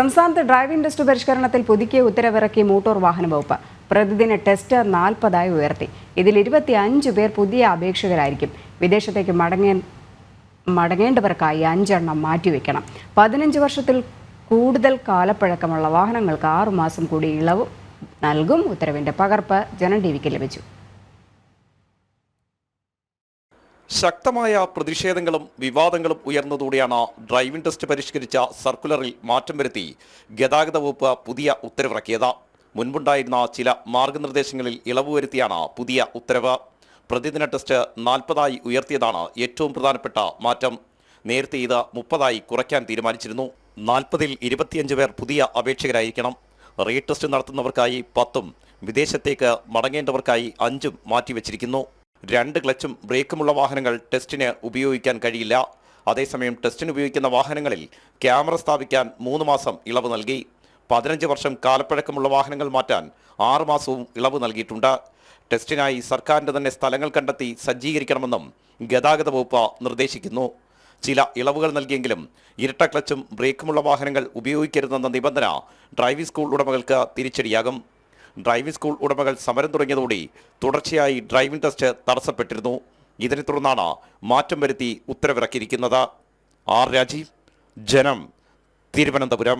സംസ്ഥാനത്ത് driving test പരിഷ്കരണത്തിൽ പുതുക്കിയ ഉത്തരവിറക്കി മോട്ടോർ വാഹന വകുപ്പ്. പ്രതിദിന ടെസ്റ്റ് നാൽപ്പതായി ഉയർത്തി. ഇതിൽ ഇരുപത്തി അഞ്ച് പേർ പുതിയ അപേക്ഷകരായിരിക്കും. വിദേശത്തേക്ക് മടങ്ങേ മടങ്ങേണ്ടവർക്കായി അഞ്ചെണ്ണം മാറ്റിവെക്കണം. പതിനഞ്ച് വർഷത്തിൽ കൂടുതൽ കാലപ്പഴക്കമുള്ള വാഹനങ്ങൾക്ക് ആറുമാസം കൂടി ഇളവ് നൽകും. ഉത്തരവിന്റെ പകർപ്പ് ജനം ടി വിക്ക് ലഭിച്ചു. ശക്തമായ പ്രതിഷേധങ്ങളും വിവാദങ്ങളും ഉയർന്നതോടെയാണ് ഡ്രൈവിംഗ് ടെസ്റ്റ് പരിഷ്കരിച്ച സർക്കുലറിൽ മാറ്റം വരുത്തി ഗതാഗത വകുപ്പ് പുതിയ ഉത്തരവിറക്കിയത്. മുൻപുണ്ടായിരുന്ന ചില മാർഗനിർദ്ദേശങ്ങളിൽ ഇളവ് വരുത്തിയാണ് പുതിയ ഉത്തരവ്. പ്രതിദിന ടെസ്റ്റ് നാൽപ്പതായി ഉയർത്തിയതാണ് ഏറ്റവും പ്രധാനപ്പെട്ട മാറ്റം. നേരത്തെ ഇത് മുപ്പതായി കുറയ്ക്കാൻ തീരുമാനിച്ചിരുന്നു. നാൽപ്പതിൽ ഇരുപത്തിയഞ്ച് പേർ പുതിയ അപേക്ഷകരായിരിക്കണം. റീടെസ്റ്റ് നടത്തുന്നവർക്കായി പത്തും വിദേശത്തേക്ക് മടങ്ങേണ്ടവർക്കായി അഞ്ചും മാറ്റിവെച്ചിരിക്കുന്നു. രണ്ട് ക്ലച്ചും ബ്രേക്കുമുള്ള വാഹനങ്ങൾ ടെസ്റ്റിന് ഉപയോഗിക്കാൻ കഴിയില്ല. അതേസമയം ടെസ്റ്റിന് ഉപയോഗിക്കുന്ന വാഹനങ്ങളിൽ ക്യാമറ സ്ഥാപിക്കാൻ മൂന്ന് മാസം ഇളവ് നൽകി. പതിനഞ്ച് വർഷം കാലപ്പഴക്കമുള്ള വാഹനങ്ങൾ മാറ്റാൻ ആറ് മാസവും ഇളവ് നൽകിയിട്ടുണ്ട്. ടെസ്റ്റിനായി സർക്കാരിന്റെ തന്നെ സ്ഥലങ്ങൾ കണ്ടെത്തി സജ്ജീകരിക്കണമെന്നും ഗതാഗത വകുപ്പ് നിർദ്ദേശിക്കുന്നു. ചില ഇളവുകൾ നൽകിയെങ്കിലും ഇരട്ട ക്ലച്ചും ബ്രേക്കുമുള്ള വാഹനങ്ങൾ ഉപയോഗിക്കരുതെന്ന നിബന്ധന ഡ്രൈവിംഗ് സ്കൂൾ ഉടമകൾക്ക് തിരിച്ചടിയാകും. ഡ്രൈവിംഗ് സ്കൂൾ ഉടമകൾ സമരം തുടങ്ങിയതോടെ തുടർച്ചയായി ഡ്രൈവിംഗ് ടെസ്റ്റ് തടസ്സപ്പെട്ടിരുന്നു. ഇതിനെ തുടർന്നാണ് മാറ്റം വരുത്തി ഉത്തരവിറക്കിയിരിക്കുന്നത്. ആർ രാജീവ് ജനം തിരുവനന്തപുരം.